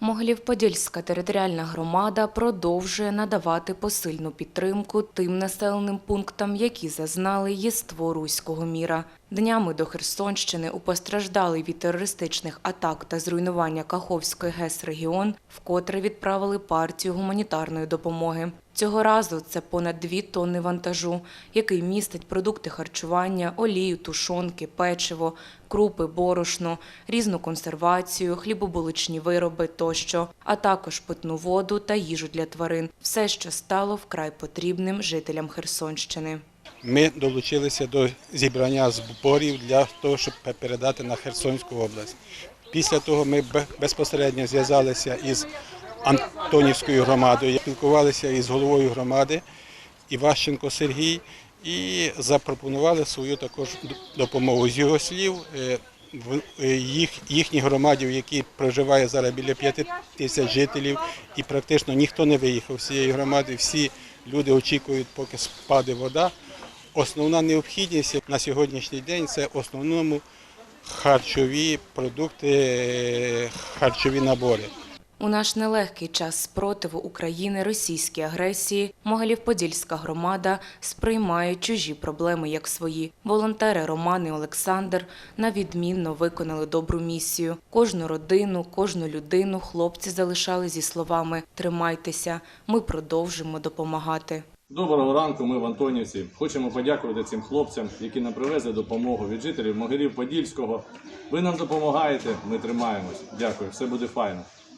Могилів-Подільська територіальна громада продовжує надавати посильну підтримку тим населеним пунктам, які зазнали єство руського міра. Днями до Херсонщини у постраждалий від терористичних атак та зруйнування Каховської ГЕС регіон вкотре відправили партію гуманітарної допомоги. Цього разу це понад дві тонни вантажу, який містить продукти харчування, олію, тушонки, печиво, крупи, борошно, різну консервацію, хлібобуличні вироби тощо, а також питну воду та їжу для тварин. Все, що стало вкрай потрібним жителям Херсонщини. Ми долучилися до зібрання зборів для того, щоб передати на Херсонську область. Після того ми безпосередньо зв'язалися із Антонівською громадою, спілкувалися із головою громади Іващенко Сергій і запропонували свою також допомогу. З його слів, е, в е, їх, громаді, в якій проживає зараз біля п'яти тисяч жителів, і практично ніхто не виїхав з цієї громади. Всі люди очікують, поки спаде вода. Основна необхідність на сьогоднішній день це основному харчові продукти, харчові набори. У наш нелегкий час спротиву України російській агресії Могилів-Подільська громада сприймає чужі проблеми як свої. Волонтери Роман і Олександр на відмінно виконали добру місію. Кожну родину, кожну людину хлопці залишали зі словами Тримайтеся, ми продовжимо допомагати. Доброго ранку, ми в Антонівці. Хочемо подякувати цим хлопцям, які нам привезли допомогу від жителів Могилів Подільського. Ви нам допомагаєте, ми тримаємось. Дякую, все буде файно.